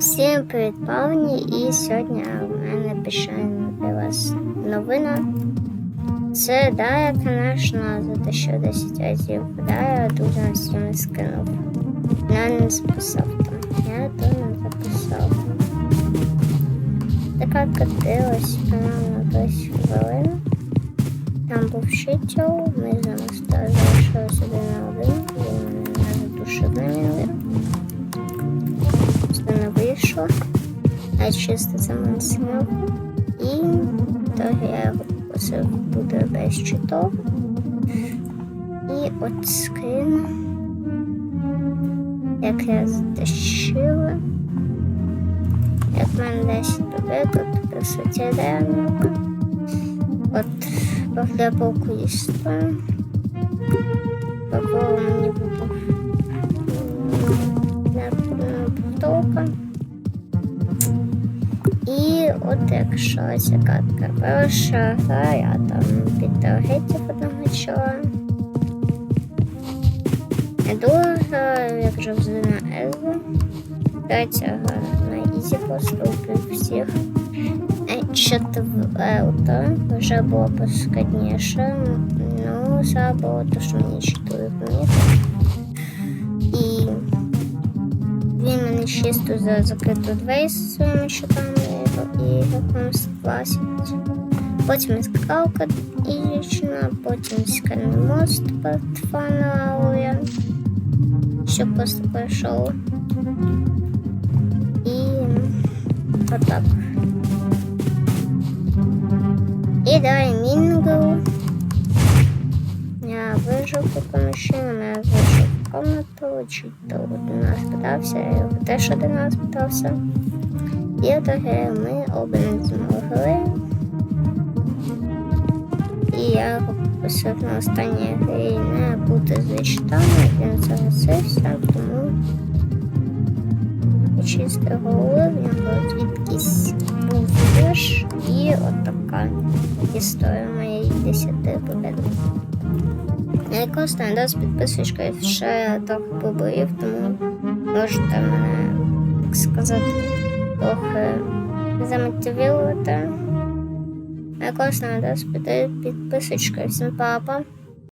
Всім привіт, павні! І сьогодні в мене пише для вас новина. Це Дая, звісно, за те, що 10 разів Дая дуже на стрімі скинув. Я не записав там. Я то не записав. Така катилась, по-моєму, 10 хвилин. Там був щител, Це мене сняв. І тоді я попросив буде без читов. І от скрін. Як я затащила. Як в мене 10 побегок, по суті. От після покуїства. Такого мені випав. Повторка. І от якщо ця катка перша гра, я там під таргетів одного чола. Гра, як вже взяли на Езу. Третя гра на Ізі просто убив всіх. Е, Четверта вже було поскладніше. Ну, Богу, то, що мені чотири. І він мене чисто за закриту двері своїми щитами і якомусь класить. Потім скалка ізічна, потім скальний мост портфана Ауя, що просто пройшов. І отак. І далі Мінгл. Я вижив по поміщенню, я зайшов в комнату, чуть то один раз питався, я його теж один раз питався. І тоді ми оба не змогли. І я попросив на останній грі не бути з читами, він согласився, тому чисто голови, в нього звідкись був вірш і отака історія моєї 10 победок. Я якось не з підписочкою ще трохи побоїв, тому можете мене, так сказати, трохи замотивувати. Якось не з підписочкою. Всім папа.